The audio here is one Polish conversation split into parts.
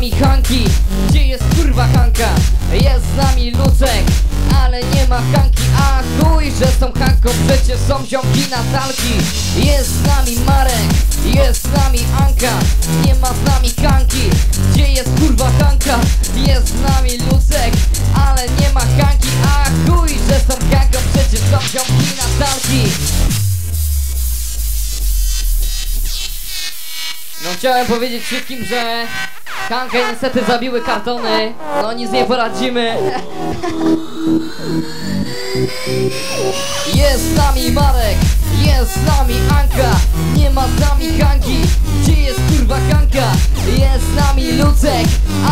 nami Hanki. Gdzie jest kurwa Hanka? Jest z nami Lucek ale nie ma Hanki. A chuj, że tą Hanką przecież są ziomki Natalki Jest z nami Marek, jest z nami Anka. Nie ma z nami Hanki. Gdzie jest kurwa Hanka? Jest z nami Lucek ale nie ma Hanki. A chuj, że tą Hanką przecież są ziomki Natalki No chciałem powiedzieć wszystkim, że Hankę niestety zabiły kartony. No nic nie poradzimy. Jest z nami Marek, jest z nami Anka. Nie ma z nami Hanki, gdzie jest kurwa Hanka? Jest z nami Lucek,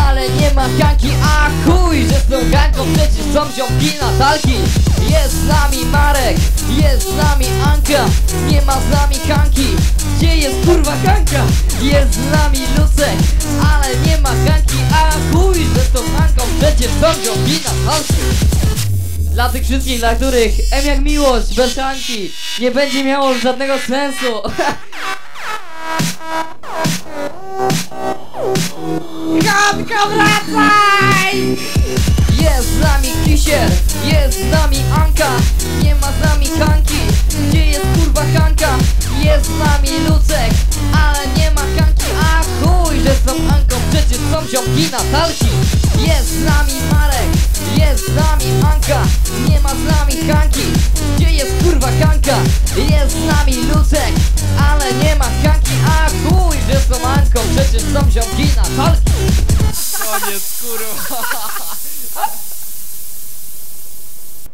ale nie ma Hanki. A chuj, że z tą Hanką przecież są ziomki Natalki. Jest z nami Marek, jest z nami Anka. Nie ma z nami Hanka? Jest z nami Lucek, ale nie ma Hanki A chuj, że z tą Hanką przecież są ziomki Natalki dla tych wszystkich, dla których M jak miłość bez Hanki nie będzie miało żadnego sensu. Hanka wracaj! Jest z nami Kisiel, jest z nami Anka, nie ziomki Natalki. Jest z nami Marek, jest z nami Anka, nie ma z nami Hanki. Gdzie jest kurwa Hanka? Jest z nami Lucek, ale nie ma Hanki. A chuj, że z tą Anką przecież są ziomki Natalki. Koniec, kurwa.